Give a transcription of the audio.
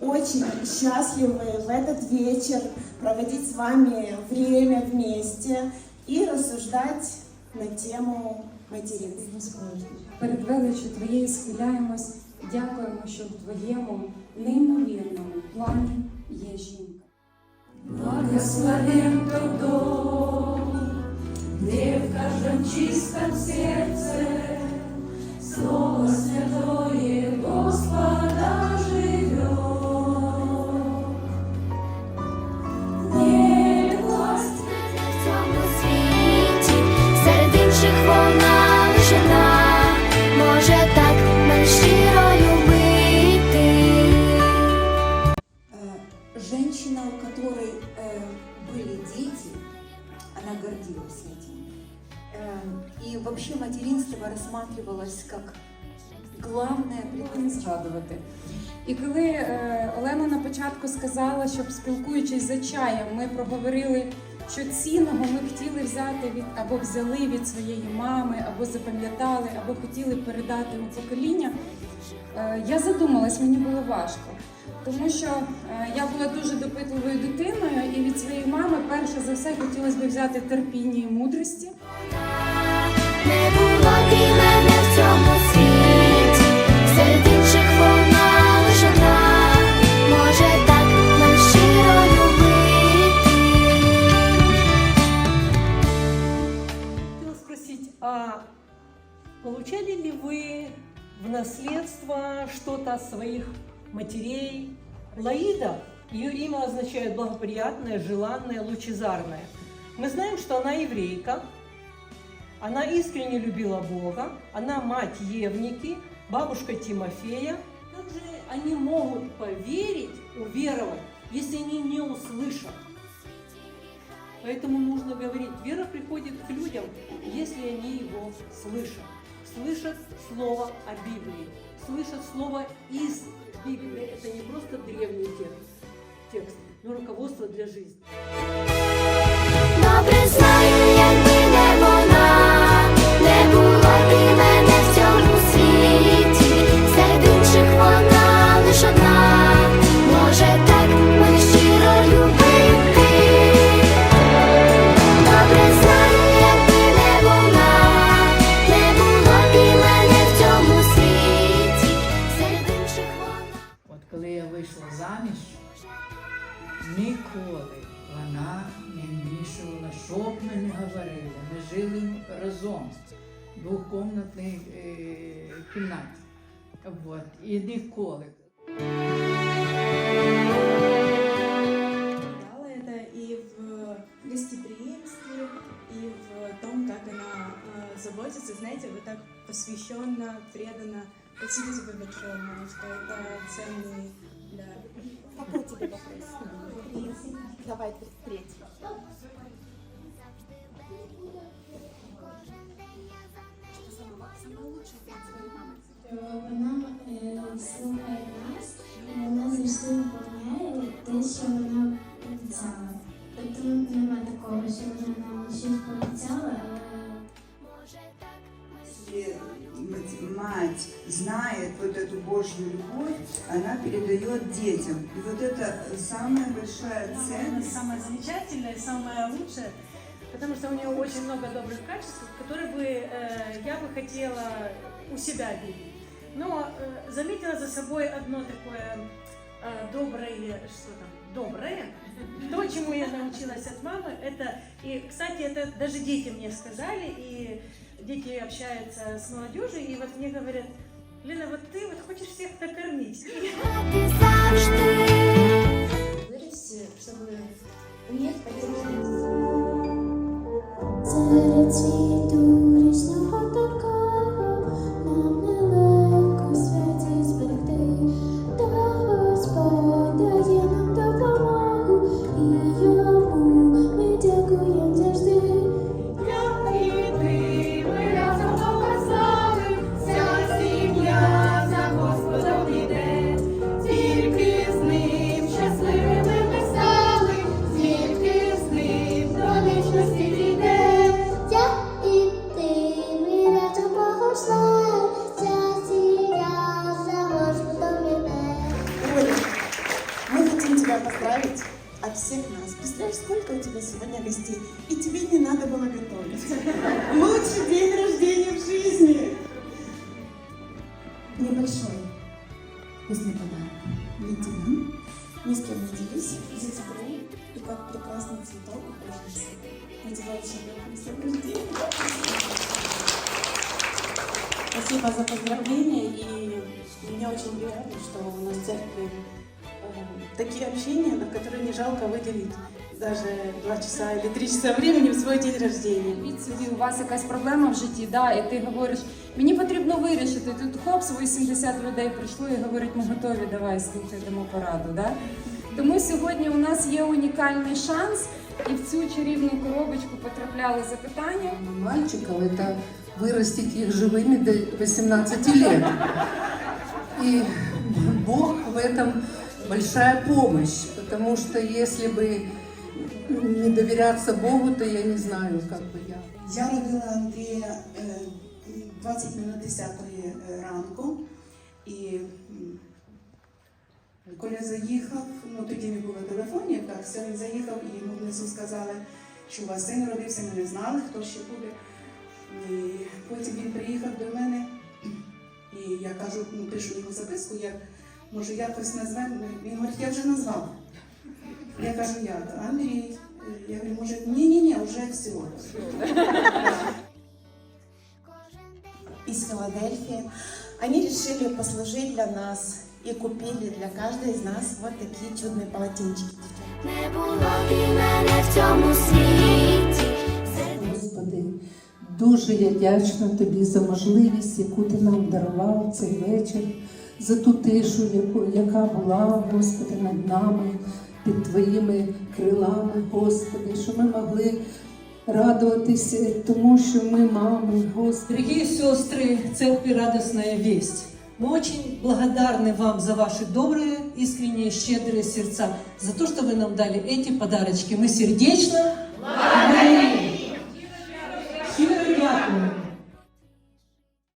очень счастливы в этот вечер проводить с вами время вместе и рассуждать на тему материнства. Перед величчю твоєю схиляємось, дякуємо, що в твоєму неймовірному плані є жінка. Благословен тот дом, где в каждом чистом сердце Слово Святое вообще материнство рассматривалось как главное предназначение. згадувати. І коли е, Олена на початку сказала, щоб спілкуючись за чаєм, ми проговорили, що цінного ми хотіли взяти від або взяли від своєї мами, або запам'ятали, або хотіли передати у покоління. е, я задумалась, мені було важко. Тому що е, я була дуже допитливою дитиною, і від своєї мами перше за все хотілося б взяти терпіння і мудрості. А получали ли вы в наследство что-то от своих матерей? Лаида, ее имя означает благоприятное, желанное, лучезарное. Мы знаем, что она еврейка, она искренне любила Бога, она мать Евники, бабушка Тимофея. Как же они могут поверить, уверовать, если они не услышат? Поэтому нужно говорить, вера приходит к людям, если они его слышат. Слышат слово о Библии, слышат слово из Библии. Это не просто древний текст, текст но руководство для жизни. ніколи вона не вмішувала, що б ми не говорили. Ми жили разом в двохкомнатній е, кімнаті. От. І ніколи. Дала это и в гостеприимстве, и в том, как она э, заботится. Знаете, вы так посвященно, преданно. Спасибо тебе большое, мама, что это ценный дар. Какой тебе вопрос? Давай третий. Вона е, слухає нас, і вона завжди виконує те, що вона обіцяла. Тобто нема такого, що вона нам щось пообіцяла, але если мать- знает вот эту Божью любовь, она передает детям. И вот это самая большая Она ценность. самая замечательная, самая лучшая, потому что у нее очень много добрых качеств, которые бы э, я бы хотела у себя видеть. Но э, заметила за собой одно такое э, доброе, что там, доброе. То, чему я научилась от мамы, это, и, кстати, это даже дети мне сказали, и дети общаются с молодежью, и вот мне говорят, Лена, вот ты вот хочешь всех накормить. Ти завжди. вирости, щоб уметь поддерживать. Тебя поздравить от всех нас. Представляешь, сколько у тебя сегодня гостей, и тебе не надо было готовить. Лучший день рождения в жизни. Небольшой вкусный подарок для тебя. Ни с кем не делись. Здесь игру, и как прекрасный цветок тебя очень любим. С днем рождения. Спасибо за поздравления, и мне очень приятно, что у нас в церкви такие общения, на которые не жалко выделить даже два часа или три часа времени в свой день рождения. Від собі, у вас якась проблема в житті, да, і ти говориш, мені потрібно вирішити. Тут хопс, 80 людей прийшло і говорять, ми готові, давай слухай, дамо пораду. Да? Тому сьогодні у нас є унікальний шанс, і в цю чарівну коробочку потрапляли запитання. мальчиков это вырастить их живыми до 18 лет. И Бог в этом большая помощь, потому что если бы не доверяться Богу, то я не знаю, как бы я. Я родила Андрія е, 20 минут 10 ранку, і м, Коля заїхав, ну тоді не було телефонів, так, все, він заїхав і йому внизу сказали, що у вас син родився, ми не знали, хто ще буде. І потім він приїхав до мене, і я кажу, ну пишу йому записку, я може якось назвемо. Він говорить, я вже назвав. Я кажу, як? Андрій. Я говорю, може, ні-ні-ні, вже все. из Филадельфии. Они решили послужить для нас и купили для каждой из нас вот такие чудные полотенчики. Не було б мене в цьому світі. Господи, дуже я вдячна тобі за можливість, яку ти нам дарував цей вечір, за ту тишу, яку, яка була, Господи, над нами, під Твоїми крилами, Господи, що ми могли радуватися тому, що ми мами, Господи. Дорогие сестры Церкви «Радостная весть», мы очень благодарны вам за ваши добрые, искренние, щедрые сердца, за то, что вы нам дали эти подарочки. Мы сердечно благодарим.